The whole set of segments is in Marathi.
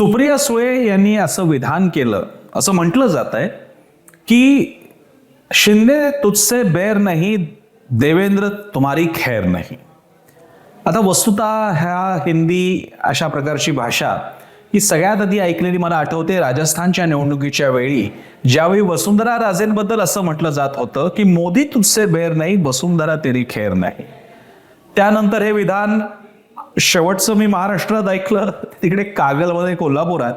सुप्रिया सुळे यांनी असं विधान केलं असं म्हटलं जात आहे की शिंदे तुझसे बैर नाही देवेंद्र तुम्हारी खैर नाही. आता वस्तुता ह्या हिंदी अशा प्रकारची भाषा ही सगळ्यात आधी ऐकलेली मला आठवते राजस्थानच्या निवडणुकीच्या वेळी ज्यावेळी वसुंधरा राजेंबद्दल असं म्हटलं जात होतं की मोदी तुझसे बैर नाही वसुंधरा तेरी खैर नाही. त्यानंतर हे विधान शेवटचं मी महाराष्ट्रात ऐकलं तिकडे कागलमध्ये कोल्हापुरात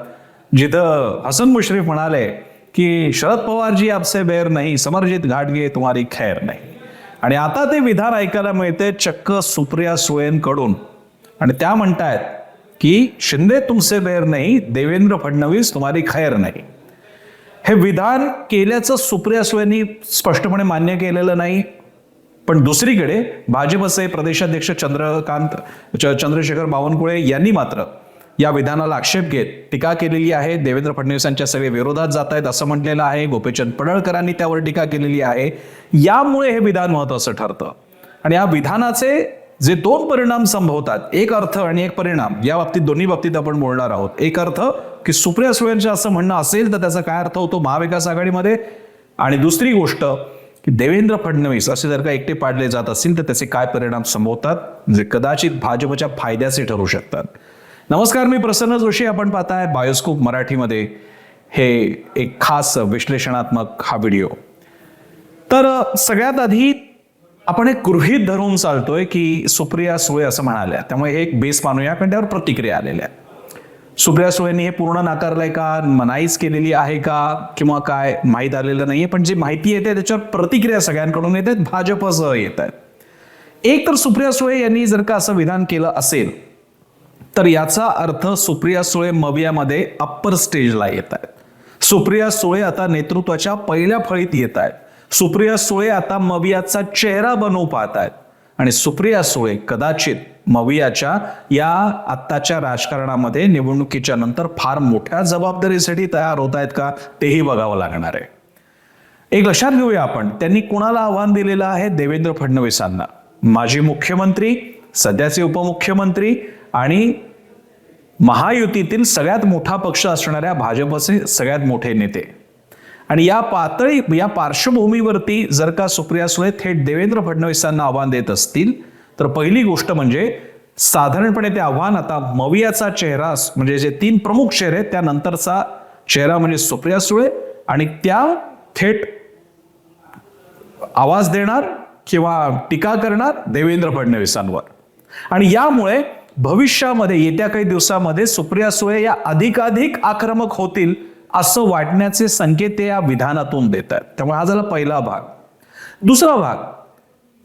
जिथं हसन मुश्रीफ म्हणाले की शरद पवारजी आपसे बैर नाही समरजित घाटगे तुम्हारी खैर नाही. आणि आता ते विधान ऐकायला मिळते चक्क सुप्रिया सुळेंकडून. आणि त्या म्हणतायत की शिंदे तुमचे बैर नाही देवेंद्र फडणवीस तुम्हारी खैर नाही. हे विधान केल्याचं सुप्रिया सुळेंनी स्पष्टपणे मान्य केलेलं नाही. पण दुसरीकडे भाजपचे प्रदेशाध्यक्ष चंद्रकांत चंद्रशेखर बावनकुळे यांनी मात्र या विधानाला आक्षेप घेत टीका केलेली आहे. देवेंद्र फडणवीसांच्या सगळे विरोधात जात आहेत असं म्हटलेलं आहे. गोपीचंद पडळकरांनी त्यावर टीका केलेली आहे. यामुळे हे विधान महत्वाचं ठरतं. आणि या विधानाचे जे दोन परिणाम संभवतात एक अर्थ आणि एक परिणाम या बाबतीत दोन्ही बाबतीत आपण बोलणार आहोत. एक अर्थ की सुप्रिया सुळेंचं असं म्हणणं असेल तर त्याचा काय अर्थ होतो? महाविकास आघाडीमध्ये. आणि दुसरी गोष्ट की देवेंद्र फडणवीस असे जर का एकटे पाडले जात असतील तर त्याचे काय परिणाम संभवतात? जे कदाचित भाजपच्या फायद्याचे ठरू शकतात. नमस्कार मी प्रसन्न जोशी. आपण पाहताय बायोस्कोप मराठीमध्ये हे एक खास विश्लेषणात्मक हा व्हिडिओ. तर सगळ्यात आधी आपण एक गृहीत धरून चालतोय की सुप्रिया सुळे असं म्हणाल्या. त्यामुळे एक बेस मानूया कारण त्यावर प्रतिक्रिया आलेल्या आहेत. सुप्रिया सुळेंनी हे पूर्ण नाकारलंय का? मनाईच केलेली आहे का? किंवा काय? माहीत आलेलं नाहीये पण जी माहिती येते त्याच्यावर प्रतिक्रिया सगळ्यांकडून येत आहेत भाजपसह येत आहेत एक तर सुप्रिया सुळे यांनी जर का असं विधान केलं असेल तर याचा अर्थ सुप्रिया सुळे मवियामध्ये अप्पर स्टेजला येत आहेत. सुप्रिया सुळे आता नेतृत्वाच्या पहिल्या फळीत येत आहेत. सुप्रिया सुळे आता मवियाचा चेहरा बनवू पाहत आहेत. आणि सुप्रिया सुळे कदाचित मवियाच्या या आत्ताच्या राजकारणामध्ये निवडणुकीच्या नंतर फार मोठ्या जबाबदारीसाठी तयार होत आहेत का तेही बघावं लागणार आहे. एक लक्षात घेऊया आपण त्यांनी कुणाला आव्हान दिलेलं आहे? देवेंद्र फडणवीसांना. माजी मुख्यमंत्री सध्याचे उपमुख्यमंत्री आणि महायुतीतील सगळ्यात मोठा पक्ष असणाऱ्या भाजपचे सगळ्यात मोठे नेते. आणि या पातळी या पार्श्वभूमीवरती जर का सुप्रिया सुळे थेट देवेंद्र फडणवीसांना आव्हान देत असतील तर पहिली गोष्ट म्हणजे साधारणपणे ते आव्हान आता मवियाचा चेहरा म्हणजे जे तीन प्रमुख चेहरे आहेत त्यानंतरचा चेहरा म्हणजे सुप्रिया सुळे आणि त्या थेट आवाज देणार किंवा टीका करणार देवेंद्र फडणवीसांवर. आणि यामुळे भविष्यामध्ये येत्या काही दिवसामध्ये सुप्रिया सुळे या अधिकाधिक आक्रमक होतील असं वाटण्याचे संकेत ते या विधानातून देत आहेत. त्यामुळे हा झाला पहिला भाग. दुसरा भाग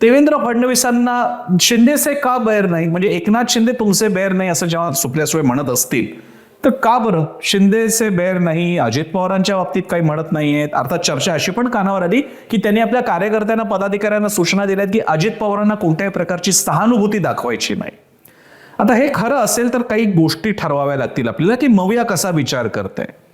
देवेंद्र फडणवीसांना शिंदेचे का बैर नाही? म्हणजे एकनाथ शिंदे तुमचे बैर नाही असं जेव्हा सुप्रिया सुळे म्हणत असतील तर का बरं? शिंदेचे बैर नाही अजित पवारांच्या बाबतीत काही म्हणत नाही आहेत अर्थात चर्चा अशी पण कानावर आली की त्यांनी आपल्या कार्यकर्त्यांना पदाधिकाऱ्यांना सूचना दिल्यात की अजित पवारांना कोणत्याही प्रकारची सहानुभूती दाखवायची नाही. आता हे खरं असेल तर काही गोष्टी ठरवाव्या लागतील आपल्याला की मविया कसा विचार करते?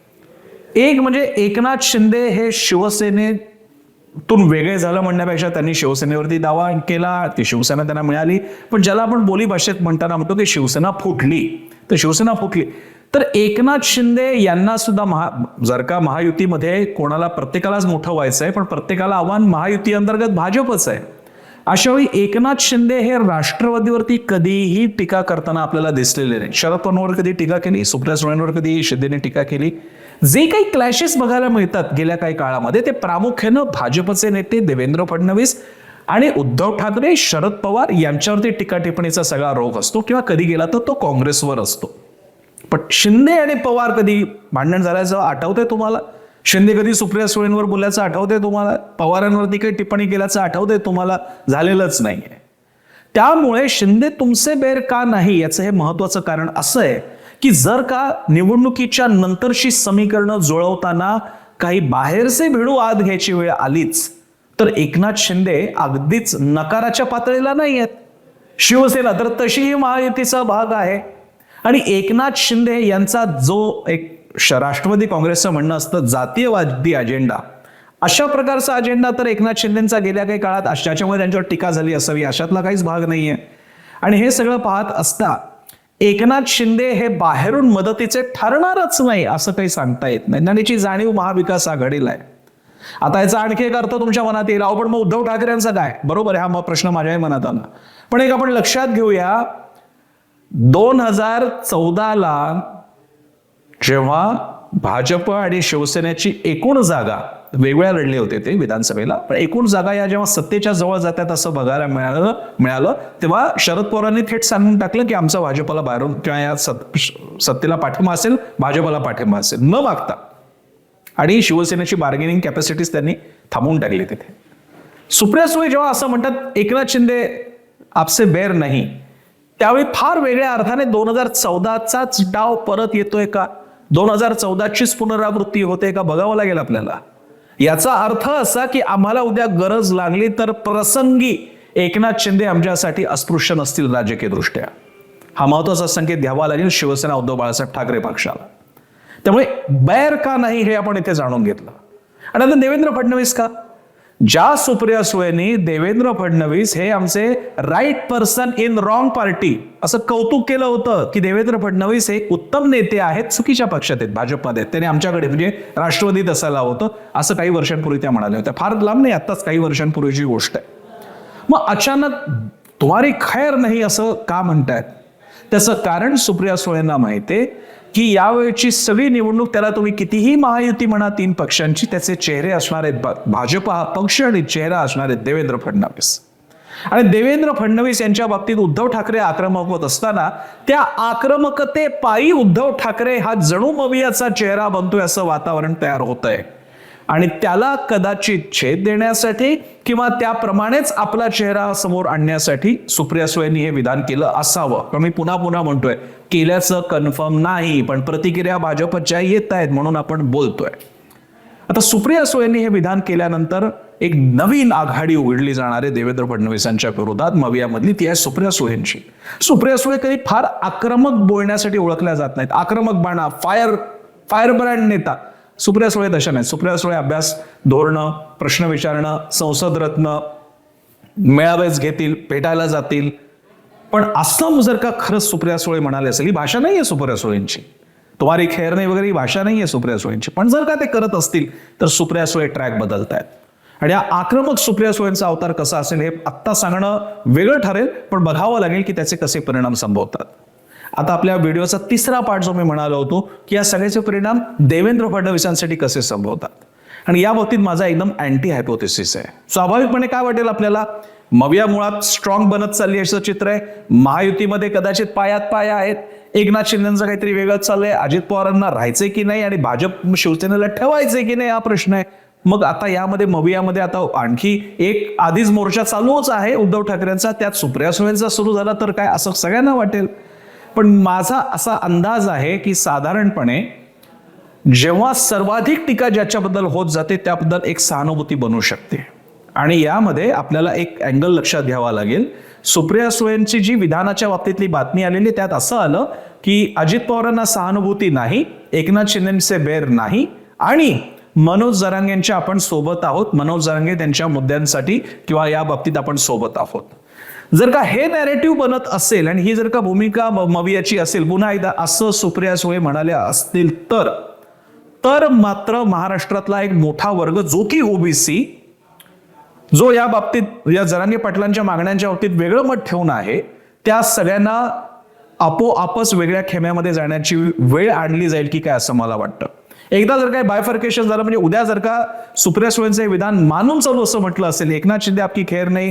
एक म्हणजे एकनाथ शिंदे हे शिवसेनेतून वेगळे झालं म्हणण्यापेक्षा त्यांनी शिवसेनेवरती दावा केला ती शिवसेना त्यांना मिळाली. पण ज्याला आपण बोली भाषेत म्हणताना म्हणतो की शिवसेना फुटली. तर शिवसेना फुटली. तर एकनाथ शिंदे यांना सुद्धा महा जर का महायुतीमध्ये कोणाला प्रत्येकालाच मोठं व्हायचं आहे पण प्रत्येकाला आव्हान महायुती अंतर्गत भाजपच आहे. अशावेळी एकनाथ शिंदे हे राष्ट्रवादीवरती कधीही टीका करताना आपल्याला दिसलेले नाही. शरद पवारांवर कधी टीका केली? सुप्रिया सुळेंवर कधी शिंदेने टीका केली? जे काही क्लॅशेस बघायला मिळतात गेल्या काही काळामध्ये ते प्रामुख्यानं भाजपचे नेते देवेंद्र फडणवीस आणि उद्धव ठाकरे शरद पवार यांच्यावरती टीका टिप्पणीचा सगळा रोग असतो किंवा कधी गेला तर तो काँग्रेसवर असतो. पण शिंदे आणि पवार कधी भांडण झाल्याचं आठवतंय तुम्हाला? शिंदे कधी सुप्रिया सुळेंवर बोलल्याचं आठवतंय तुम्हाला? पवारांवरती काही टिप्पणी केल्याचं आठवतंय तुम्हाला? झालेलंच नाहीये. त्यामुळे शिंदे तुमचे बेर का नाही याचं हे महत्वाचं कारण असं आहे की जर का निवडणुकीच्या नंतरची समीकरणं जुळवताना काही बाहेरचे भिडू आत घ्यायची वेळ आलीच तर एकनाथ शिंदे अगदीच नकाराच्या पातळीला नाही आहेत. शिवसेना तर तशीही महायुतीचा भाग आहे. आणि एकनाथ शिंदे यांचा जो एक श- राष्ट्रवादी काँग्रेसचं म्हणणं असतं जातीयवादी अजेंडा अशा प्रकारचा अजेंडा तर एकनाथ शिंदेचा गेल्या काही काळात ज्याच्यामुळे त्यांच्यावर टीका झाली असावी अशातला काहीच भाग नाहीये. आणि हे सगळं पाहत असता एकनाथ शिंदे हे बाहेरून मदतीचे ठरणारच नाही असं काही सांगता येत नाही. आणि याची जाणीव महाविकास आघाडीला आहे. आता याचा आणखी एक अर्थ तुमच्या मनात येईल. अहो पण मग उद्धव ठाकरेंचा काय? बरोबर आहे हा मग प्रश्न माझ्याही मनात आला. पण एक आपण लक्षात घेऊया दोन हजार चौदाला जेव्हा भाजप आणि शिवसेनेची एकूण जागा वेगवेगळ्या लढले होते ते विधानसभेला. पण एकूण जागा या जेव्हा सत्तेच्या जवळ जातात असं बघायला मिळालं मिळालं तेव्हा शरद पवारांनी थेट सांगून टाकलं की आमचा भाजपला बाहेरून किंवा या सत- सत्तेला पाठिंबा असेल भाजपला पाठिंबा असेल. न मागता. आणि शिवसेनेची बार्गेनिंग कॅपॅसिटीज त्यांनी थांबवून टाकली तिथे. सुप्रिया सुळे जेव्हा असं म्हणतात एकनाथ शिंदे आपसे बेर नाही त्यावेळी फार वेगळ्या अर्थाने दोन हजार चौदाचाच डाव परत येतोय का? दोन हजार चौदाचीच पुनरावृत्ती होते का? बघावं लागेल आपल्याला. याचा अर्थ असा की आम्हाला उद्या गरज लागली तर प्रसंगी एकनाथ शिंदे आमच्यासाठी अस्पृश्य नसतील राजकीय दृष्ट्या हा महत्त्वाचा संकेत घ्यावा लागेल शिवसेना उद्धव बाळासाहेब ठाकरे पक्षाला. त्यामुळे बैर का नाही हे आपण इथे जाणून घेतलं. आणि आता देवेंद्र फडणवीस का? ज्या सुप्रिया सुळेंनी देवेंद्र फडणवीस हे आमचे right person in wrong party असं कौतुक केलं होतं की देवेंद्र फडणवीस हे उत्तम नेते आहेत चुकीच्या पक्षात आहेत भाजपमध्ये त्याने आमच्याकडे म्हणजे राष्ट्रवादीत असायला होतं. असं काही वर्षांपूर्वी त्या म्हणाल्या होत्या. फार लांब नाही आत्ताच काही वर्षांपूर्वीची गोष्ट आहे. मग अचानक तुम्हारी खैर नाही असं का म्हणतायत? त्याचं कारण सुप्रिया सुळेंना माहिती की यावेळची सगळी निवडणूक त्याला तुम्ही कितीही महायुती म्हणा तीन पक्षांची त्याचे चेहरे असणार आहेत भाजप हा पक्ष आणि चेहरा असणार आहेत देवेंद्र फडणवीस. आणि देवेंद्र फडणवीस यांच्या बाबतीत उद्धव ठाकरे आक्रमक होत असताना त्या आक्रमकते पायी उद्धव ठाकरे हा जणू मवियाचा चेहरा बनतोय असं वातावरण तयार होत आहे आणि त्याला कदाचित छेद देण्यासाठी किंवा त्याप्रमाणेच आपला चेहरा समोर आणण्यासाठी सुप्रिया सुळेंनी हे विधान केलं असावं. पण मी पुन्हा पुन्हा म्हणतोय केल्याचं कन्फर्म नाही पण प्रतिक्रिया भाजपच्या येत आहेत म्हणून आपण बोलतोय. आता सुप्रिया सुळेंनी हे विधान केल्यानंतर एक नवीन आघाडी उघडली जाणार आहे देवेंद्र फडणवीसांच्या विरोधात मवियामधली ती आहे सुप्रिया सुळेंची. सुप्रिया सुळे कधी फार आक्रमक बोलण्यासाठी ओळखल्या जात नाहीत. आक्रमक बाणा फायर फायर ब्रँड नेता. सुप्रिया सुळे तशा नाहीत. सुप्रिया सुळे अभ्यास धोरणं प्रश्न विचारणं संसद रत्न मेळावेच घेतील भेटायला जातील पण असं जर का खरंच सुप्रिया सुळे म्हणाले असेल ही भाषा नाही आहे सुप्रिया सुळेंची. तुम्हारी खेर नाही वगैरे ही भाषा नाही आहे सुप्रिया सुळेंची. पण जर का ते करत असतील तर सुप्रिया सुळे ट्रॅक बदलतायत. आणि या आक्रमक सुप्रिया सुळेंचा अवतार कसा असेल हे आत्ता सांगणं वेगळं ठरेल पण बघावं लागेल की त्याचे कसे परिणाम संभवतात. आता आपल्या व्हिडिओचा तिसरा पार्ट जो मी म्हणालो होतो की या सगळ्याचे परिणाम देवेंद्र फडणवीसांसाठी कसे संभवतात. आणि या बाबतीत माझा एकदम अँटी हायपोथेसिस आहे. स्वाभाविकपणे काय वाटेल आपल्याला? मविया मुळात स्ट्रॉंग बनत चालली असं चित्र आहे. महायुतीमध्ये कदाचित पायात पाया आहेत. एकनाथ शिंदेचं काहीतरी वेगळंच चाललंय. अजित पवारांना राहायचंय की नाही आणि भाजप शिवसेनेला ठेवायचंय की नाही हा प्रश्न आहे. मग आता यामध्ये मवियामध्ये आता आणखी एक आधीच मोर्चा चालूच आहे उद्धव ठाकरेंचा. त्यात सुप्रिया सुळेंचा सुरू झाला तर काय असं सगळ्यांना वाटेल. पण माझा असा अंदाज आहे की साधारणपणे जेव्हा सर्वाधिक टीका ज्याच्याबद्दल होत जाते त्याबद्दल एक सहानुभूती बनू शकते. आणि यामध्ये आपल्याला एक अँगल लक्षात घ्यावा लागेल. सुप्रिया सुळेंची जी विधानाच्या बाबतीतली बातमी आलेली त्यात असं आलं की अजित पवारांना सहानुभूती नाही एकनाथ शिंदेचे बेर नाही आणि मनोज जरांगेंच्या आपण सोबत आहोत. मनोज जरांगे त्यांच्या मुद्द्यांसाठी किंवा या बाबतीत आपण सोबत आहोत. जर का हे नॅरेटिव्ह बनत असेल आणि ही जर का भूमिका म- मवियाची असेल पुन्हा एकदा असं सुप्रिया सुळे म्हणाल्या असतील तर तर मात्र महाराष्ट्रातला एक मोठा वर्ग जो की ओबीसी जो या बाबतीत या जरांगे पाटलांच्या मागण्यांच्या बाबतीत वेगळं मत ठेवून आहे त्या सगळ्यांना आपोआपच वेगळ्या खेम्यामध्ये जाण्याची वेळ आणली जाईल की काय असं मला वाटतं. एकदा जर काय बायफर्केशन झालं म्हणजे उद्या जर का सुप्रिया सुळेंचं हे विधान मानून चालू असं म्हटलं असेल एकनाथ शिंदे आपकी खेर नाही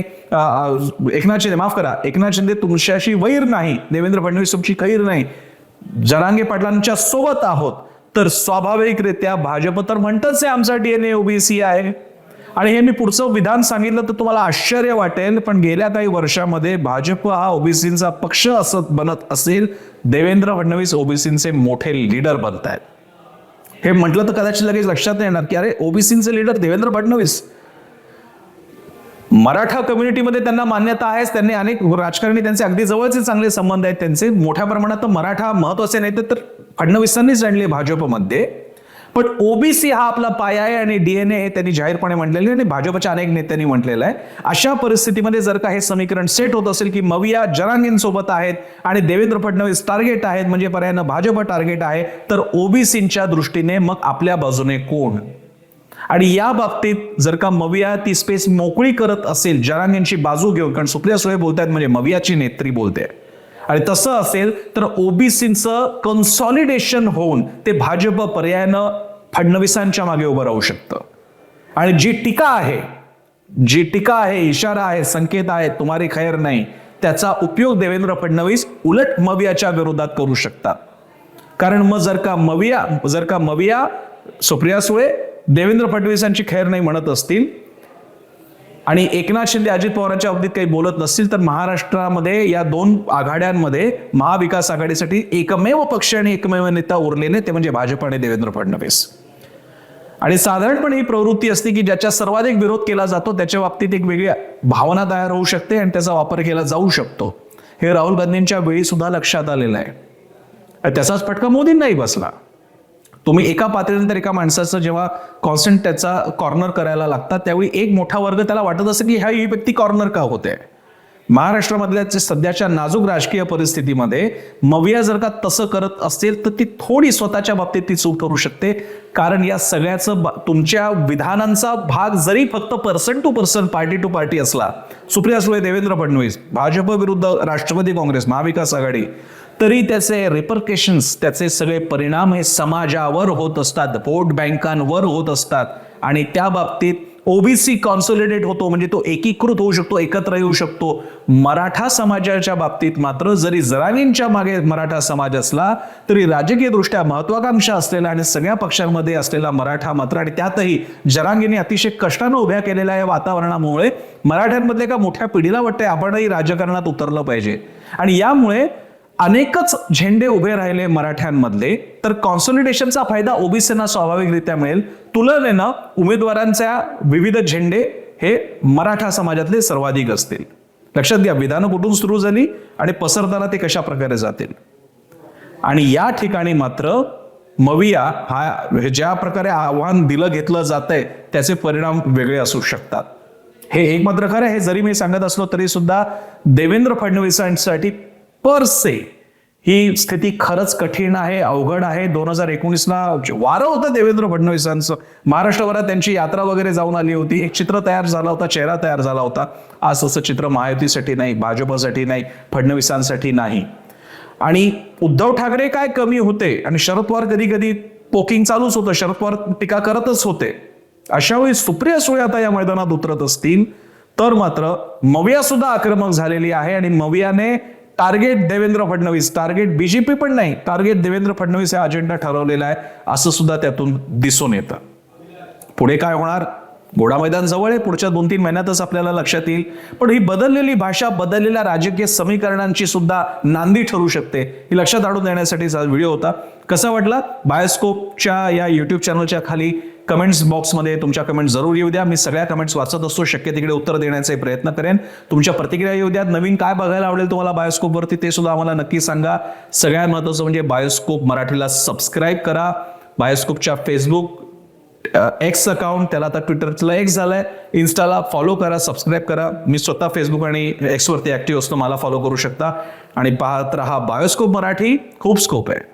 एकनाथ शिंदे माफ करा एकनाथ शिंदे तुमच्याशी वैर नाही देवेंद्र फडणवीस तुमची खैर नाही जरांगे पाटलांच्या सोबत आहोत तर स्वाभाविकरित्या भाजप तर म्हणतच आहे आमचा डीएनए ओबीसी आहे. आणि हे मी पुढचं विधान सांगितलं तर तुम्हाला आश्चर्य वाटेल पण गेल्या काही वर्षामध्ये भाजप हा ओबीसींचा पक्ष असत बनत असेल देवेंद्र फडणवीस ओबीसींचे मोठे लीडर बनत आहेत. हे म्हटलं तर कदाचित लगेच लक्षात येणार की अरे ओबीसींचे लीडर देवेंद्र फडणवीस. मराठा कम्युनिटीमध्ये त्यांना मान्यता आहेच त्यांनी अनेक राजकारणी त्यांचे अगदी जवळचे चांगले संबंध आहेत त्यांचे मोठ्या प्रमाणात तर मराठा महत्त्वाचे नाही तर फडणवीसांनीच आणले भाजपमध्ये. पण ओबीसी हा आपला पाया आहे आणि डीएनए हे त्यांनी जाहीरपणे म्हटलेले आणि भाजपच्या अनेक नेत्यांनी म्हटलेलं आहे. अशा परिस्थितीमध्ये जर का हे समीकरण सेट होत असेल की मविया जरांगींसोबत आहेत आणि देवेंद्र फडणवीस टार्गेट आहेत म्हणजे पर्यायानं भाजप टार्गेट आहे तर ओबीसींच्या दृष्टीने मग आपल्या बाजूने कोण? आणि या बाबतीत जर का मविया ती स्पेस मोकळी करत असेल जनांगींची बाजू घेऊन कारण सुप्रिया सुळे बोलतायत म्हणजे मवियाची नेत्री बोलते. आणि तसं असेल तर ओबीसीचं कन्सॉलिडेशन होऊन ते भाजप पर्यायानं फडणवीसांच्या मागे उभं राहू शकतं. आणि जी टीका आहे जी टीका आहे इशारा आहे संकेत आहे तुम्हारी खैर नाही त्याचा उपयोग देवेंद्र फडणवीस उलट मवियाच्या विरोधात करू शकतात. कारण मग जर का मविया जर का मविया सुप्रिया सुळे देवेंद्र फडणवीसांची खैर नाही म्हणत असतील आणि एकनाथ शिंदे अजित पवारांच्या बाबतीत काही बोलत नसतील तर महाराष्ट्रामध्ये या दोन आघाड्यांमध्ये महाविकास आघाडीसाठी एकमेव पक्ष आणि एकमेव नेता उरलेले ते म्हणजे भाजप आणि देवेंद्र फडणवीस. आणि साधारणपणे ही प्रवृत्ती असते की ज्याच्या सर्वाधिक विरोध केला जातो त्याच्या बाबतीत एक वेगळी भावना तयार होऊ शकते आणि त्याचा वापर केला जाऊ शकतो. हे राहुल गांधींच्या वेळी सुद्धा लक्षात आलेलं आहे. त्याचाच फटका मोदींनाही बसला. तुम्ही एका पातळीनंतर एका माणसाचं जेव्हा कॉन्स्टंट त्याचा कॉर्नर करायला लागतात त्यावेळी एक मोठा वर्ग त्याला वाटत असं की ह्या ही व्यक्ती कॉर्नर का होते? महाराष्ट्रामधल्या सध्याच्या नाजूक राजकीय परिस्थितीमध्ये मविया जर का तसं करत असेल तर ती थोडी स्वतःच्या बाबतीत ती चूक करू शकते. कारण या सगळ्याचं तुमच्या विधानांचा भाग जरी फक्त person to person party to party असला सुप्रिया सुळे देवेंद्र फडणवीस भाजप विरुद्ध राष्ट्रवादी काँग्रेस महाविकास आघाडी तरी त्याचे रिपर्केशन्स त्याचे सगळे परिणाम हे समाजावर होत असतात वोट बँकांवर होत असतात. आणि त्या बाबतीत ओबीसी कॉन्सोलिडेट होतो म्हणजे तो एकीकृत होऊ शकतो एकत्र येऊ शकतो. मराठा समाजाच्या बाबतीत मात्र जरी जरावींच्या मागे मराठा समाज असला तरी राजकीयदृष्ट्या महत्वाकांक्षा असलेला आणि सगळ्या पक्षांमध्ये असलेला मराठा मात्र आणि त्यातही जरांगीने अतिशय कष्टानं उभ्या केलेल्या या वातावरणामुळे मराठ्यांमधल्या एका मोठ्या पिढीला वाटते आपणही राजकारणात उतरलं पाहिजे. आणि यामुळे अनेकच झेंडे उभे राहिले मराठ्यांमधले तर कॉन्सॉलिडेशनचा फायदा ओबीसींना स्वाभाविकरित्या मिळेल. तुलनेनं उमेदवारांच्या विविध झेंडे हे मराठा समाजातले सर्वाधिक असतील. लक्षात घ्या विधानं कुठून सुरू झाली आणि पसरताना ते कशा प्रकारे जातील? आणि या ठिकाणी मात्र मविया हा हे ज्या प्रकारे आव्हान दिलं घेतलं जात आहे त्याचे परिणाम वेगळे असू शकतात. हे एक मात्र खरं आहे, हे जरी मी सांगत असलो तरी सुद्धा देवेंद्र फडणवीसांसाठी पर से ही स्थिती खरंच कठीण आहे अवघड आहे. दोन हजार एकोणीसला वारं होतं देवेंद्र फडणवीसांचं. महाराष्ट्रभरात त्यांची यात्रा वगैरे जाऊन आली होती. एक चित्र तयार झाला होता चेहरा तयार झाला होता. आज असं चित्र महायुतीसाठी नाही भाजपसाठी नाही फडणवीसांसाठी नाही. आणि उद्धव ठाकरे काय कमी होते? आणि शरद पवार कधी कधी पोकिंग चालूच होतं. शरद पवार टीका करतच होते. अशा वेळी सुप्रिया सुळे आता या मैदानात उतरत असतील. तर मात्र मविया सुद्धा आक्रमक झालेली आहे आणि मवियाने target Devendra Fadnavis target BJP पण नाही टार्गेट देवेंद्र फडणवीस हा अजेंडा ठरवलेला आहे असं सुद्धा त्यातून दिसून येतं. पुढे काय होणार? घोडा मैदान जवळ आहे पुढच्या दोन तीन महिन्यातच आपल्याला लक्षात येईल. पण ही बदललेली भाषा बदललेल्या राजकीय समीकरणांची सुद्धा नांदी ठरू शकते. ही लक्षात आणून देण्यासाठीचा व्हिडिओ होता. कसा वाटला? बायोस्कोपच्या या युट्यूब चॅनलच्या खाली कमेंट्स बॉक्समध्ये तुमच्या कमेंट जरूर येऊ द्या. मी सगळ्या कमेंट्स वाचत असतो. शक्य तिकडे उत्तर देण्याचे प्रयत्न करेन. तुमच्या प्रतिक्रिया येऊ द्या नवीन काय बघायला आवडेल तुम्हाला बायोस्कोपवरती ते सुद्धा आम्हाला नक्की सांगा. सगळ्यात महत्त्वाचं म्हणजे बायोस्कोप मराठीला सबस्क्राईब करा. बायोस्कोपच्या फेसबुक एक्स अकाउंट त्याला आता ट्विटरला एक्स झालंय. इन्स्टाला फॉलो करा सबस्क्राईब करा. मी स्वतः फेसबुक आणि एक्सवरती ऍक्टिव्ह असतो. मला फॉलो करू शकता. आणि पाहत राहा बायोस्कोप मराठी. खूप स्कोप आहे.